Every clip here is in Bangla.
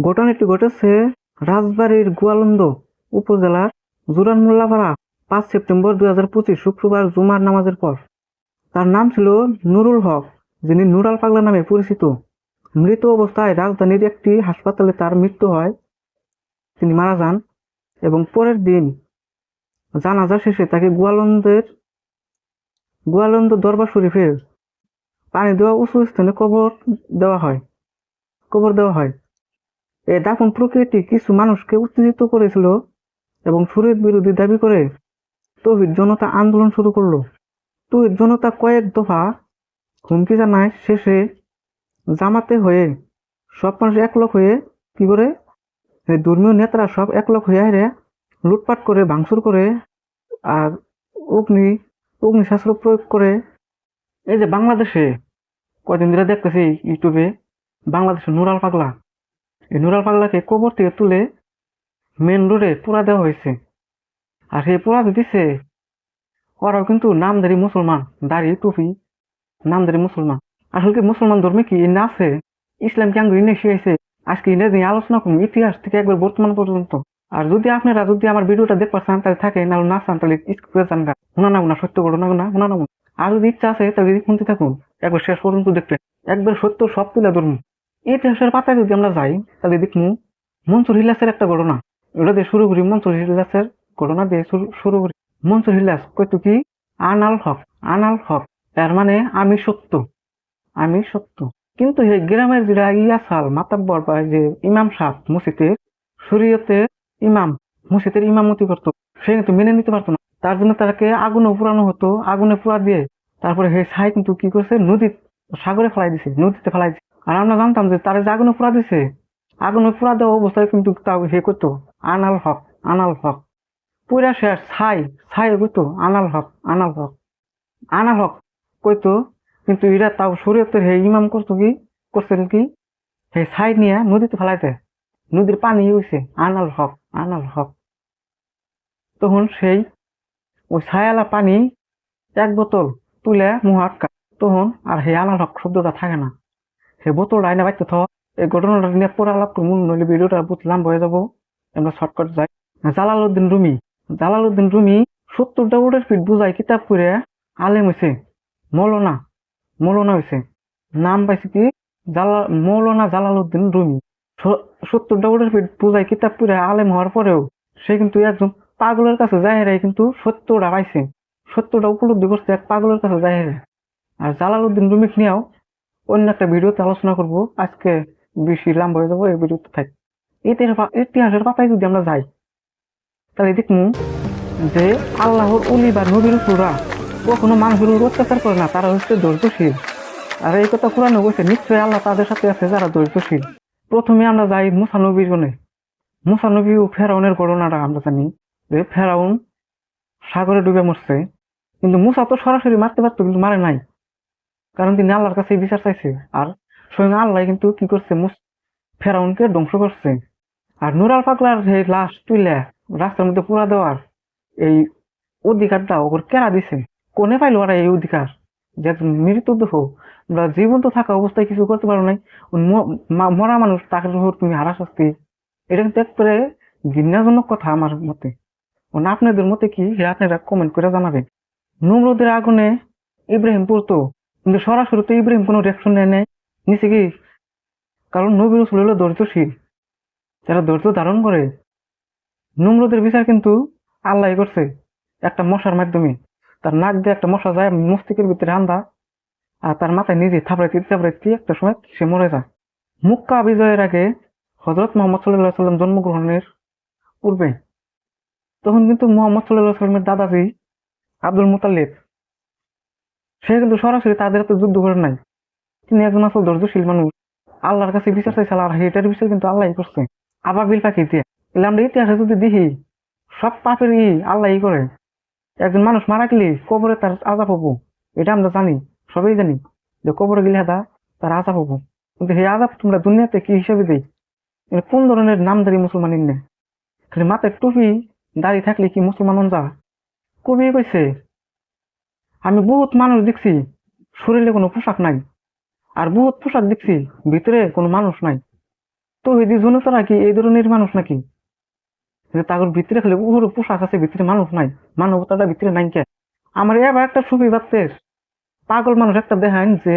ঘটনাটি ঘটেছে রাজবাড়ীর গোয়ালন্দ উপজেলার জুরানমুল্লাপাড়া, পাঁচ সেপ্টেম্বর দুই হাজার পঁচিশ শুক্রবার জুমার নামাজের পর। তার নাম ছিল নুরুল হক, যিনি নুরাল পাগলা নামে পরিচিত। মৃত অবস্থায় রাজধানীর একটি হাসপাতালে তার মৃত্যু হয়। তিনি মারা যান এবং পরের দিন জানাজা শেষে তাকে গোয়ালন্দের, গোয়ালন্দ দরবার শরীফের পানি দেওয়া উঁচু স্থানে কবর দেওয়া হয়, কবর দেওয়া হয়। এই দাফন প্রক্রিয়াটি কিছু মানুষকে উত্তেজিত করেছিল এবং শরীর বিরোধী দাবি করে তহিদ জনতা আন্দোলন শুরু করল। তহিদ জনতা কয়েক দফা হুমকি জানায়, শেষে জামাতে হয়ে সব মানুষ একলক হয়ে কি করে? ধর্মীয় নেতারা সব একলক হয়ে হেরে লুটপাট করে, ভাঙচুর করে আর অগ্নি, অগ্নিশাস্ত্র প্রয়োগ করে। এই যে বাংলাদেশে, কয়দিন ধরে দেখতেছি ইউটিউবে বাংলাদেশে নুরাল পাগলা নুরাল পাগলাকে কবর থেকে তুলে মেন রোডে পোড়া দেওয়া হয়েছে। আর সেই পোড়া যে দিছে, ওরাও কিন্তু নামধারী মুসলমান, দাড়ি, টুপি, নামধারী মুসলমান। আসলে কি মুসলমান ধর্মে কি ইন্না আছে? ইসলাম কি আঙ্গুর শিখাইছে আজকে ইন্ডিয়া নিয়ে আলোচনা করুন ইতিহাস থেকে একবার বর্তমান পর্যন্ত। আর যদি আপনারা যদি আমার ভিডিওটা দেখবার চান, তাহলে থাকে না না চান, তাহলে করে যান গা। শোনা না না, সত্য ঘটনা না, শোনা না আর যদি ইচ্ছা আছে, তাহলে শুনতে থাকুন। একবার শেষ পর্যন্ত দেখবেন। একবার সত্য সব তুলে ধরুন। ইতিহাসের পাতায় যদি আমরা যাই, তাহলে দেখব মনসুর হিলাসের একটা ঘটনা। ওটা দিয়ে শুরু করি, মনসুর হিলাসের ঘটনা দিয়ে শুরু- করি। মনসুর হিলাস কইতো কি? আনাল হক আনাল হক এর মানে আমি সত্য আমি সত্য। কিন্তু এই গ্রামের যেটা ইয়াসাল মাতাব্বর বা যে ইমাম সাহ, মসজিদের শরীয়তে ইমাম, মসজিদের ইমামতি করতো। সে কিন্তু মেনে নিতে পারতো না। তার জন্য তাকে আগুনে পুরানো হতো, আগুনে পুরা দিয়ে তারপরে হে ছাই কিন্তু কি করছে? নদী সাগরে ফেলাই দিছে, নদীতে ফেলাই আর আমরা জানতাম যে তারা যে আগুনে পুরা দিছে। আগুনে পুরা দেওয়া অবস্থায় কিন্তু তাও হে করতো, আনাল হক আনাল হক। পুরা শেষ, ছাই ছাই করতো, আনাল হক আনাল হক আনাল হক কইতো। কিন্তু এরা তাও শরীয়তের হে ইমাম করতো কি, করছেন কি, হে ছাই নিয়ে নদীতে ফেলাইতে। নদীর পানি হইছে, আনাল হক আনাল হক। তখন সেই ওই ছায়ালা পানি এক বোতল তুলে মুহ আটকা তখন আর হে আনাল হক শব্দটা থাকে না। সে বোতলটা আইনা বাইতে থ এই ঘটনাটা নিয়ে পড়া লাভ করব নইলে ভিডিওটা বহুত লাম্ব হয়ে যাব। আমরা শর্টকাট যাই জালালউদ্দিন রুমি জালালউদ্দিন রুমি সত্তরটা উটের ফিট বুঝাই কিতাব করে আলেম হয়েছে মৌলানা। মৌলানা হয়েছে নাম পাইছে কি? জালা, মৌলানা জালালউদ্দিন রুমি স- সত্তরটা উটের ফিট বুঝাই কিতাব পড়ে আলেম হওয়ার পরেও সে কিন্তু একজন পাগলের কাছে রে কিন্তু সত্যটা পাইছে। সত্যটা উপলব্ধি করছে এক পাগলের কাছে যায় রে আর জালালউদ্দিন রুমিক নিয়েও অন্য একটা ভিডিওতে আলোচনা করব। আজকে বেশি লাম্ব হয়ে যাব, এই ভিডিওতে থাক। ইতিহাসের পাতায় যদি আমরা যাই, তাহলে দেখব যে আল্লাহর উলি বা নবীর পুরা কখনো মানুষের উপর অত্যাচার করে না, তারা হচ্ছে ধৈর্যশীল। আর এই কথা কোরআনে বলছে, নিশ্চয়ই আল্লাহ তাদের সাথে আছে যারা ধৈর্যশীল। প্রথমে আমরা যাই মুসা নবীর গণে মুসা নবী ও ফেরাউনের ঘটনাটা আমরা জানি যে ফেরাউন সাগরে ডুবে মরছে। কিন্তু মুসা তো সরাসরি মারতে পারতো, কিন্তু মারে নাই। কারণ তিনি আল্লাহর কাছে বিচার চাইছে। আর স্বয়ং আল্লাহ কিন্তু কি করছে? মুস- ফেরাউনকে ধ্বংস করছে। আর নুরাল পাগলার সেই লাশ তুইলে, রাস্তার মধ্যে পুরা দেওয়ার এই অধিকারটা ওর কেরা দিছে? কোনে পাইলো ওরা এই অধিকার? যে একজন মৃতদেহ, বা জীবন্ত থাকা অবস্থায় কিছু করতে পারো নাই মরা মানুষ, তাকে তুমি হারা শাস্তি। এটা কিন্তু একবারে ঘৃণাজনক কথা আমার মতে। মানে আপনাদের মতে কি? আপনারা কমেন্ট করে জানাবেন। নমরুদের আগুনে ইব্রাহিম পড়তো। কিন্তু সরাসরি তো ইব্রাহিম কোনো রিয়াকশন নেয় নাই। নিচে কি? কারণ নবী রসুল হলো ধৈর্যশীল। যারা ধৈর্য ধারণ করে, নমরুদের বিচার কিন্তু আল্লাহ করছে একটা মশার মাধ্যমে। তার নাক দিয়ে একটা মশা যায় মস্তিষ্কের ভিতরে আন্দা, আর তার মাথায় নিজে থাপড়াইতে থাপড়াইতে একটা সময় সে মরে যায়। মুক্কা বিজয়ের আগে হজরত মোহাম্মদ সাল্লাহ সাল্লাম জন্মগ্রহণের পূর্বে, তখন কিন্তু মোহাম্মদ সাল্লাহ সাল্লামের দাদাজি আব্দুল মুতাল্লিব সে কিন্তু সরাসরি তাদের হাতে যুদ্ধ করে নাই। তিনি একজন আসল ধৈর্যশীল মানুষ। আল্লাহর কাছে বিচার চাইছিল আর এটার বিচার কিন্তু আল্লাহই করছে। আবাবিল পাখি দিয়ে। এলে আমরা ইতিহাসে যদি দেখি, সব পাপের ই আল্লাহই করে। একজন মানুষ মারা গেলে কবরে তার আজাব হব। এটা আমরা জানি, সবাই জানি যে কবরে গেলে হাদা তার আজাব হব। কিন্তু সেই আজাব তোমরা দুনিয়াতে কি হিসাবে দেই? কোন ধরনের নামদারি মুসলমান ইন্নে খালি মাথায় টুপি দাড়ি থাকলে কি মুসলমান যা? কবি কইছে আমি বহুত মানুষ দেখছি, শরীরে কোনো পোশাক নাই। আর বহুত পোশাক দেখছি, ভিতরে কোনো মানুষ নাই। তো এই জনতারা কি এই ধরনের মানুষ নাকি? যে তাগর ভিতরে খালি উহুর পোশাক আছে, ভিতরে মানুষ নাই, মানবতাটা ভিতরে নাই কে? আমার এবার একটা ছবি বাড়তে পাগল মানুষ একটা দেখান যে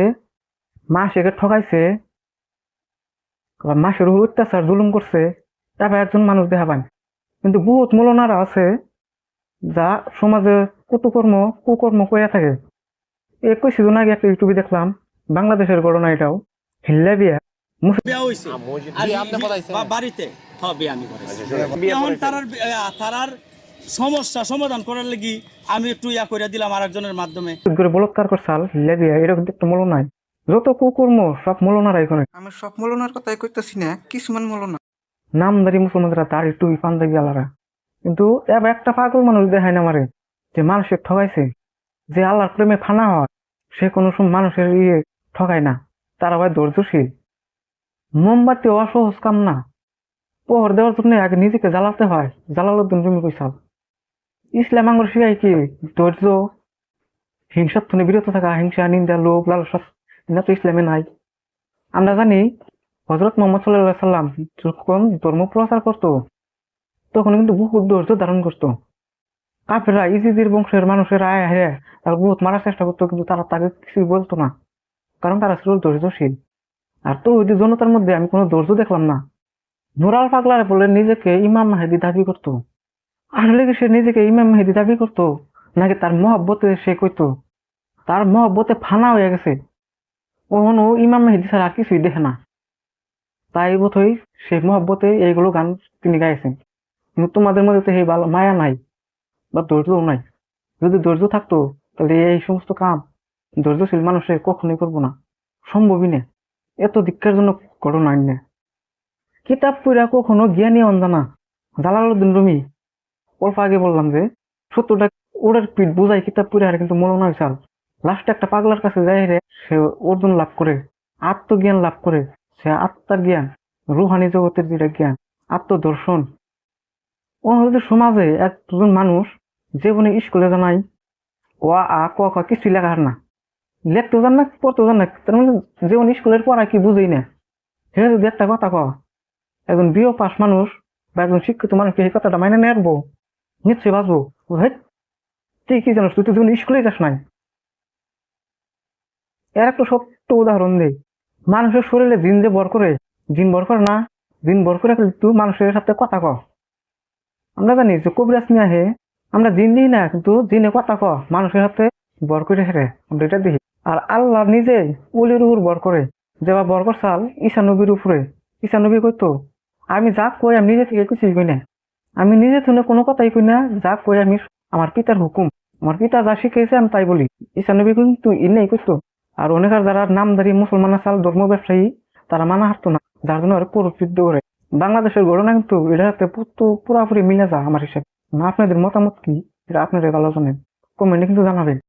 মাসেকে ঠকাইছে মাসের অত্যাচার, জুলুম করছে এবার একজন মানুষ দেখা পান কিন্তু বহুত মূলনারা আছে যা সমাজে কুটুকর্ম কুকর্ম কইয়া থাকে। একুশ দিন আগে একটা ইউটিউবে দেখলাম বাংলাদেশের ঘটনা এটাও। হিল্লা বিয়া। বাড়িতে? তারার সমস্যা সমাধান করার লাগি আমি একটু ইয়া করে দিলাম আরেকজনের মাধ্যমে। করে হিল্লা বিয়া একটা নাই যত কুকর্ম সব মূলনারা এখানে আমি সব মলনার কথাই কইতেছি না কিছুমান মলনা। নামদারি মুসলমানরা দাড়ি টুই পাঞ্জাবি আলারা। কিন্তু একটা পাগল মানুষ দেখায় না আমারে, যে মানুষের ঠকাইছে। যে আল্লাহর প্রেমে ফানা হয়, সে কোনো সময় মানুষের ইয়ে ঠকায় না, তারা ভাই ধৈর্যশীল। মোমবাতি হওয়া সহজ কাম না। পোহর দেওয়ার জন্য আগে নিজেকে জ্বালাতে হয় জ্বালালোর জন্য তুমি কইসাল ইসলাম আঙ্গুর শিখাই কি? ধৈর্য হিংসার থেকে বিরত থাকা, হিংসা, নিন্দা, লোভ, লালসা এটা তো ইসলামে নাই। আমরা জানি হজরত মোহাম্মদ সাল্লাহ সাল্লাম যখন ধর্ম প্রচার করতো তখন কিন্তু বহুত ধৈর্য ধারণ করতো। কাফেরা ইজিদির বংশের মানুষের আয় হায় তারা বহুত মারার চেষ্টা করতো, কিন্তু তারা তাকে কিছুই বলতো না। কারণ তারা ছিল ধৈর্যশীল। আর তো ওই জনতার মধ্যে আমি কোনো ধৈর্য দেখলাম না। নুরাল পাগলারে বলে নিজেকে ইমাম মাহেদি দাবি করতো। আসলে কি সে নিজেকে ইমাম মাহেদি দাবি করতো, নাকি তার মহব্বতে সে কইতো? তার মহব্বতে ফানা হয়ে গেছে। কখনো ইমাম মেহেদি ছাড়া আর কিছুই দেখে না। তাই বোধহয় সেই মহব্বতে এইগুলো গান তিনি গাইছেন। কিন্তু তোমাদের মধ্যে তো সেই ভালো মায়া নাই বা ধৈর্যও নাই। যদি ধৈর্য থাকতো, তাহলে এই সমস্ত কাম ধৈর্যশীল মানুষের কখনোই করব না। সম্ভবই না। এত দীক্ষার জন্য ঘটনা না। কিতাব পড়া কখনো জ্ঞানী অঞ্জানা জালালুদ্দিন রুমি, অল্প আগে বললাম যে, সত্যটা ওদের পিঠ বোঝাই কিতাব পড়ে আর কিন্তু মনে নয় চাল। লাস্টে একটা পাগলার কাছে যায় রে, সে অর্জন লাভ করে, আত্মজ্ঞান লাভ করে। সে আত্মার জ্ঞান, রুহানি জগতের যেটা জ্ঞান, আত্মদর্শন হচ্ছে সমাজে একজন মানুষ জীবনে স্কুলে জানাই ও আ ক খ কিছুই লেখার না। লিখতেও জান না পড়তেও জান না তার মানে জীবন স্কুলের পড়া কি বুঝেই না। সে যদি একটা কথা ক একজন বিও পাস মানুষ বা একজন শিক্ষিত মানুষকে সেই কথাটা মাইনে নেব নিশ্চয়ই বাঁচবো। হেই, তুই কি জানিস তুই তো জীবন স্কুলে যাস নাই। এর একটা সত্য উদাহরণ দেই। মানুষের শরীরে জিন যে বর করে জিন বর করে না জিন বর করে কিন্তু মানুষের সাথে কথা ক আমরা জানি যে কবিরাজ নিয়ে আহে আমরা জিন দিই না, কিন্তু জিনে কথা ক মানুষের সাথে বর করে হেরে, আমরা এটা দেখি আর আল্লাহ নিজে উলির উপর বর করে যেবা বর করছাল ঈশা নবীর উপরে। ঈশা নবী কইতো আমি যা কই আমি নিজে থেকে কিছুই কই না। আমি নিজে থেকে কোনো কথাই কই না, যা কই আমি আমার পিতার হুকুম। আমার পিতা যা শিখেছে আমি তাই বলি। ঈশা নবী কিন্তু ইনেই কইতো আর অনেকের যারা নামদারি মুসলমান আসাল ধর্ম ব্যবসায়ী, তারা মানা হারতো না, যার জন্য ওরা প্ররোচিত করে। বাংলাদেশের ঘটনা কিন্তু এটার সাথে পুরো- পুরাপুরি মিলে যা আমার হিসেবে। না, আপনাদের মতামত কি? এটা আপনারা ভালো জানেন কমেন্টে কিন্তু জানাবেন।